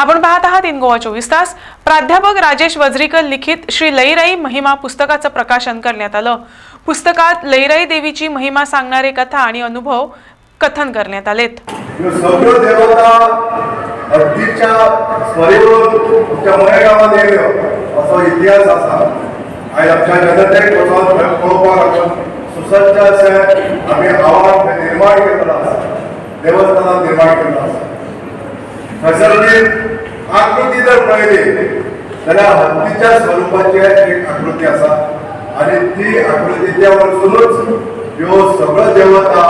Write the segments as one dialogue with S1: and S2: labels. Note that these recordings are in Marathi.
S1: आपण पाहत आहात इन गोवा चोवीस तास. प्राध्यापक राजेश वज्रीकर लिखित श्री लईराई महिमा पुस्तकाचं प्रकाशन करण्यात आलं. पुस्तकात लईराई देवीची महिमा सांगणारे कथा आणि अनुभव कथन करण्यात आलेत.
S2: असो इतिहास आयज आमच्या जनतेक वचोन पळोवपाक लागून सुसज्ज अशें आमी आवाज निर्माण केल्लो आसा निर्माण केल्लो आसा थंयसर आकृती जर पळयली जाल्यार हत्तीच्या स्वरुपाची एक आकृती आसा आनी ती आकृतीच्या वरसूनच ह्यो सगळ्यो देवता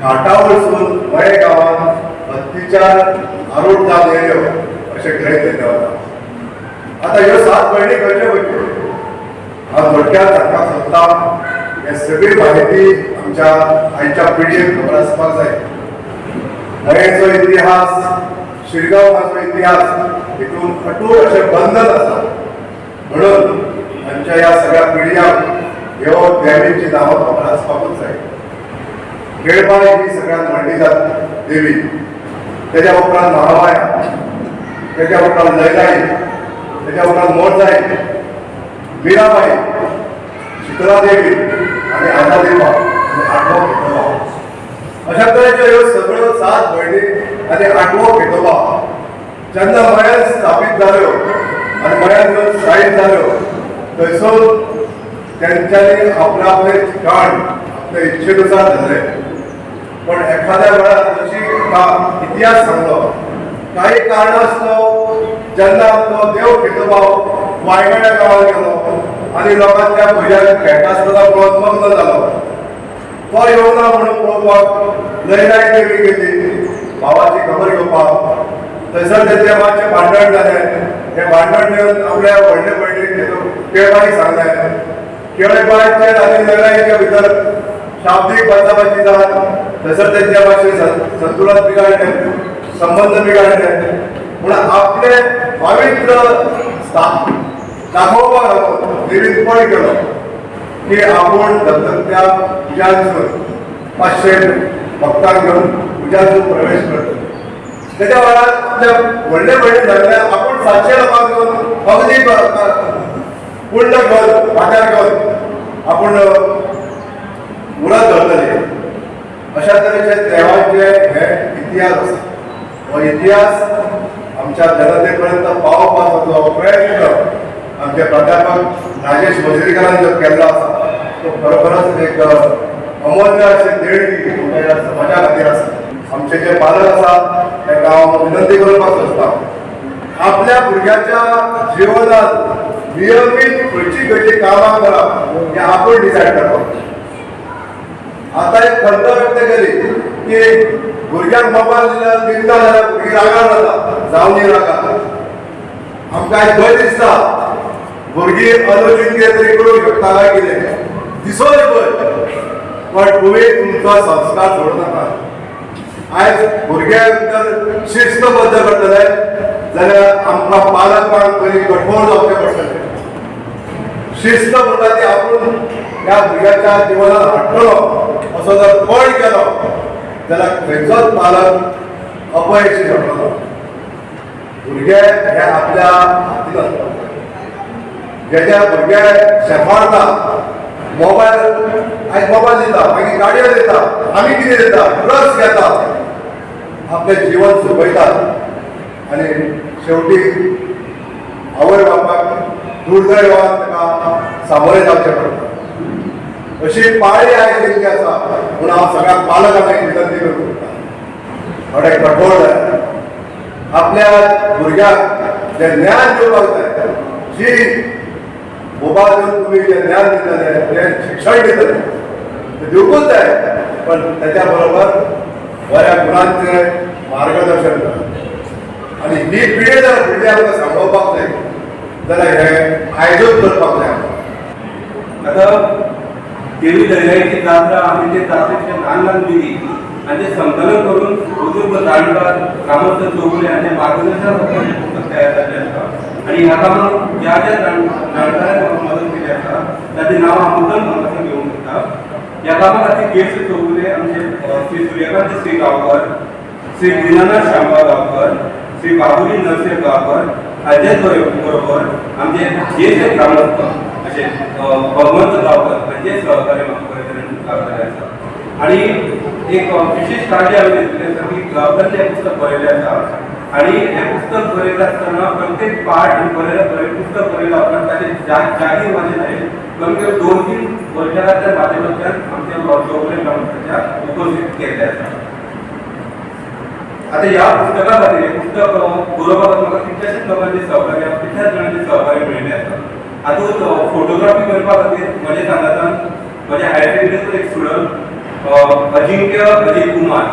S2: घाटा वरसून मये गांवांत हत्तीच्या आरूढ जावन अशें गृहीत धरलें वता आतां ह्यो सात भयणी खंयच्यो खंयच्यो हांव थोडक्यात सांगपाक सोदतां हे सगळी म्हायती आमच्या आयच्या पिळगेक खबर आसपाक जाय मयेचो इतिहास शिरगांव माझा इतिहास हितून कठोर अशें बंधन आसा म्हणून आमच्या ह्या सगळ्या पिढ्या ह्यो देवीची नांवां खबर आसपाकूच जाय केळबाई ही सगळ्यांत व्हडली जात देवी. तेज्या उपरांत महामाया तेज्या उपरांत लयलाई तेज्या उपरांत मोरजाई मीराबाई शीतला देवी आनी आनादेवा आणि आठवो अशा तरेच्यो सगळं सगळ्यो सात भयणी आनी आठवो घेतोबा जेन्ना मयान स्थापीत जाल्यो हो, आनी मयान जर स्थायीत जाल्यो हो, थंयसर तेंच्यांनी आपलें आपले ठिकाण आपल्या इच्छेनुसार धरलें पण एखाद्या वेळार जशी इतिहास सांगलो काही कारणास्तव जेन्ना आमचो देव खेतोबाव वायगड्या गावात गेलो आनी लोकांच्या भुरग्यांक खेळटा आसतना पळोवन मग्न जालो तो येवना म्हणून पळोवपाक लयराय देवी गेली. भावाची खबर घेवपाक थंयसर तेचे मातशें भांडण जालें हें भांडण घेवन आपल्या व्हडले भयणीक केळबाईक सांगलें केळबाईचे आनी लयराईच्या भितर शाब्दीक बाचाबाची जात थंयसर तेंच्या मातशें संतुलन बिगाडलें संबंध बिगाडले म्हणून आपले पवित्र स्थान दाखोवपाक लागलो देवीन पळ केलो. की आपूण दत्तत्या पुजांसून पाचशे भक्तांक घेवन पुजांसून प्रवेश करतो. तेच्या वेळार आपल्या व्हडले व्हडले धरले आपूण सातशे लोकांक घेवन अगदी पूर्ण घेवन वाट्यार घेवन आपूण उरत धरतले अशा तरेचे देवाचे हे इतिहास आसा हो इतिहास आमच्या जनतेपर्यंत पावपाचो जो प्रयत्न आमचे प्राध्यापक राजेश वजरीकरान जो केल्लो आसा तो खरोखरच एक अमोल्य अशें देणगी समाजा खातीर आसा आमचे जे पालक आसा तांकां हांव विनंती करपाक सोदता आपल्या भुरग्याच्या जिवनात नियमीत खंयची खंयची कामां करप हें आपूण डिसायड करपाक आता एक खंत व्यक्त केली की भुरग्यांक मोबायल दिल्यार दिता जाल्यार भुरगीं रागार जाता जावनी रागार आमकां आयज भंय दिसता भुरगीं अनुचित कितें तरी करूंक शकता काय कितें दिसोय भंय पण तुवें तुमचो संस्कार सोडनाका आयज भुरग्यांक शिस्त शिस्तबद्ध करतले जाल्यार आमकां पालकांक पयलीं कठोर जावचें पडटलें शिस्त म्हणटा ती आपूण ह्या भुरग्याच्या जिवनात हाडटलो असो जर पळ केलो जाल्यार खंयचोच पालक अपयशी ठरतलो भुरगे हे आपल्या हातीन आसता जेच्या भुरगे शेफारता मोबायल आयज मोबायल दिता मागीर गाडयो दिता आमी कितें दिता ड्रग्स घेता आपलें जिवन सोंपयतात आनी शेवटी आवय बापाक दुर्दैवान ताका सामोरे जावचें पडटा अशी पाळी आयज तेंची आसा म्हणून हांव सगळ्या पालकांक विनंती विनंती करता थोडे कठोर जाय आपल्या भुरग्याक जे ज्ञान दिवपाक जाय जी मोबायल दिवन तुमी जे ज्ञान दितले जे शिक्षण दितले ते दिवपूच जाय पण त्याच्या बरोबर बऱ्या गुणांचें मार्गदर्शन करप आणि ही पिढी जर फुडली आमकां सांगोवपाक जाय जाल्यार हे आयजूच करपाक जाय आमकां
S3: आता देवी दर्याची जात्रा आमी ते जात्रेचे ल्हान ल्हान पिढी आणि ते संकलन करून बुजुर्ग जाणकार ग्रामस्थ चौगुले आणि मार्गदर्शन तयार झाले असतात आणि ह्या कामात ज्या ज्या जाण जाणकारांनी मदत केली आसा ताची नांवां हांव मुद्दम हांगासर घेवंक सोदता ह्या कामा खातीर चौगुले आमचे श्री सूर्यकांत श्री गांवकर श्री दिनानाथ शामराव गांवकर श्री बाबुली नरसिंह गावकर अजय बरोबर आमचे ज्येष्ठ ग्रामस्थ असे भगवंत गावकर म्हणजे सहकार्य म्हाका आसा आणि एक विशेष कार्य हांवें घेतली आसा की गावकरी पुस्तक बरयलें आसा आणि हे पुस्तक बरयता आसतना प्रत्येक पार्ट आणि बरयला पुस्तक बरयला आपण त्याचे जा जाहीर वाचन आहे. कमी कमी दोन तीन वर्षाच्या माध्यमांतल्यान आमच्या चौगुले ग्रामस्थाच्या उपस्थित केल्ले आसा आता या पुस्तका हे पुस्तक बरोवपाक म्हाका कितल्याशेच लोकांचे सहकार्य कितल्याच जाणांचे सहकार्य मेळिल्लें आसा हातूंत फोटोग्राफी करपा खातीर म्हज्या सांगातान म्हज्या हायर सेकंडरीचो एक स्टुडंट अजिंक्य अजित कुमार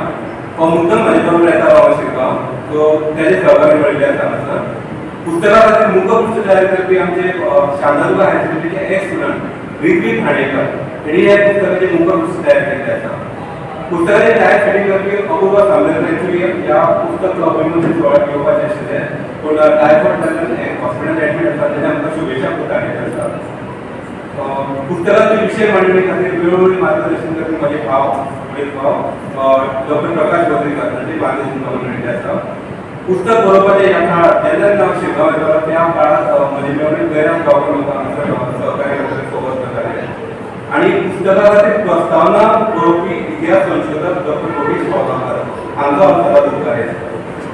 S3: हो मुद्दम म्हजे बरोबर येता बाबा शिकपाक सो तेजे सहभागी मिळले आसा हांगासर पुस्तकामध्ये खातीर मुख पुस्तक तयार करपी आमचे अ, हायर सेकंडरीचे म्हणजे एक स्टुडंट रित्वीक हाणेकर हेणी हे पुस्तकाचे मुख पुस्तक तयार केल्लें आसा पुस्तकाचे तयार सेटिंग करपी अपूर्व सांगलें एक्चुअली ह्या पुस्तक अभिनंदन सोहळ्याक येवपाचें आशिल्लें पूण टायफॉयड जाल्ल्यान एक हॉस्पिटल एडमीट आसा तेजे आमकां शुभेच्छा धाडलेले आसा अ, पुस्तकाचे विशय मांडणी खातीर वेळोवेळी मार्गदर्शन करपी म्हजे भाव. वडील डॉक्टर प्रकाश गोद्रेकर हांचे मार्गदर्शन करून आसा पुस्तक बरोवपाच्या ह्या जेन्ना हांव येतालो त्या काळात म्हजे मेवणी गैराम गांवकर सहकार्य सोबत करताले आणि पुस्तका खातीर प्रस्तावना बरोवपी इतिहास संशोधक डॉक्टर मोहित पावगांकर हांचो आमकां सदांच उपकार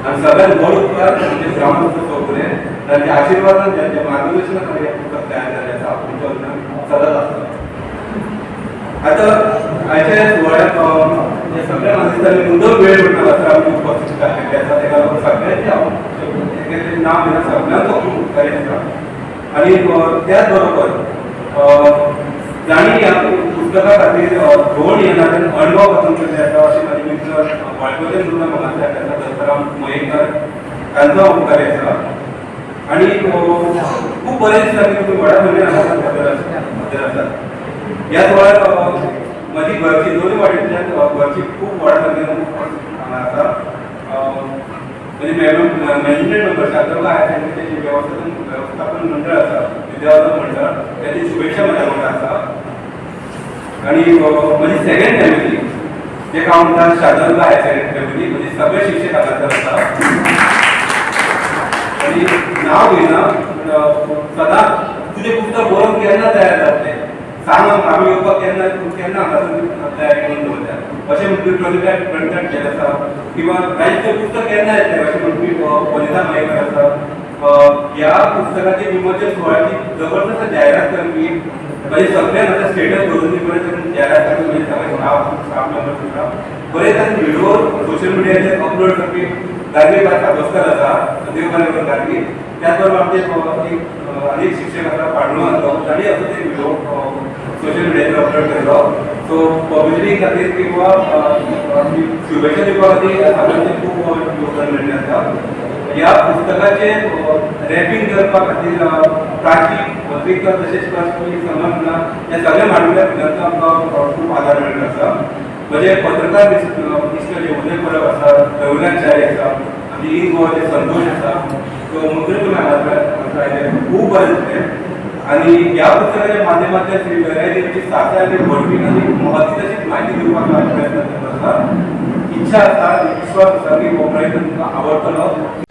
S3: आनी सगळ्यात व्हड उपकार म्हणजे ब्राह्मण चौगुले तांच्या आशिर्वादान त्यांच्या मार्गदर्शना खातीर हें पुस्तक तयार जालें आसा तुमच्या वतीन सदांच आसता आता आयच्या म्हणजे सुवाळ्याक अ, हे सगळ्या माणसांनी मुद्दम वेळ म्हणटा असं आमची उपस्थित लागून सगळ्यांचे नांव घेवन सगळ्यांचो खूब त्याच बरोबर जाणी पुस्तका खातीर अ, धोड येणारे अणभव कथन केल्ले आसा अशें म्हाजे मित्र वाळपते सुद्दां म्हाका सांगले दत्तराम मयेकर तांचो उपकारी आसा आणि खूब खूप बरेच दिसांनी तुम्ही व्हडा म्हणजे हजर आसात या सुवाळ्यात मधी माझी घरची दोन्ही वाटेंतल्यान अ, घरची खूप व्हडा संख्येन हांगा आसा म्हणजे मॅनेजमेंट मेंबर शांतरला हायर सेकंडरीचे व्यवस्थापन व्यवस्थापन मंडळ असा विद्यावर्धन मंडळ त्याची शुभेच्छा माझ्या वांगडा असा आणि म्हणजे म्हजी सेकंड फॅमिली जेका हांव म्हणटा शादर आहे सेकंड फॅमिली म्हणजे सगळे शिक्षक हांगासर आसा आणि नाव घेणं सदा सदांच तुझे पुस्तक बरोवन केन्ना तयार जातलें सांग आमकां येवपाक केन्ना केन्ना हांगासर तयारी करून दवरता अशें म्हणपी प्रोजेक्टाक प्रणिता केलें आसा किंवा जायतें पुस्तक केन्ना येतलें अशें म्हणपी वनिता मयेकर आसा ह्या पुस्तकाचे विमोचन सोहळ्याची जबरदस्त जायरात करपी म्हणजे सगळ्यांक आतां स्टेटस दवरून पर्यंत जायरात करपी म्हणजे सगळे स्टाफ स्टाफ मेंबर सुद्दां बरें तरेन व्हिडिओ सोशल मिडियाचेर अपलोड करपी धार्मीक भास साबस्कर आसा देवबान धार्मीक त्याच बरोबर आमचे अ, एक अ, शिक्षक आसा पाडणो आसा तांणी असो ते व्हिडिओ सोशल मिडियाचेर अपलोड केलो सो पब्लिसिटी खातीर किंवा शुभेच्छा दिवपा खातीर सगळ्यांचे खूप योगदान मेळिल्लें आसा ह्या पुस्तकाचे रॅपिंग करपा खातीर प्राची पत्रिका तशेंच प्राची समजना हे सगळे मांडविल्या भितर आमकां खूब आदार मेळिल्लो आसा. म्हणजे पत्रकार इश्ट जे उदय परब आसा रविनाथ चारी आसा आमचे इन गोवाचे संतोष आसा. तो मुखेल तुमी आदार खूब बरें दिसलें आणि या पुस्तकाच्या माध्यमातून श्री गैरादेवीची साचा आणि भौतिक आणि महत्वाची तशी माहिती दिवपाक हांव प्रयत्न करत आसा इच्छा आसा आणि विश्वास आसा की हो प्रयत्न तुमकां आवडटलो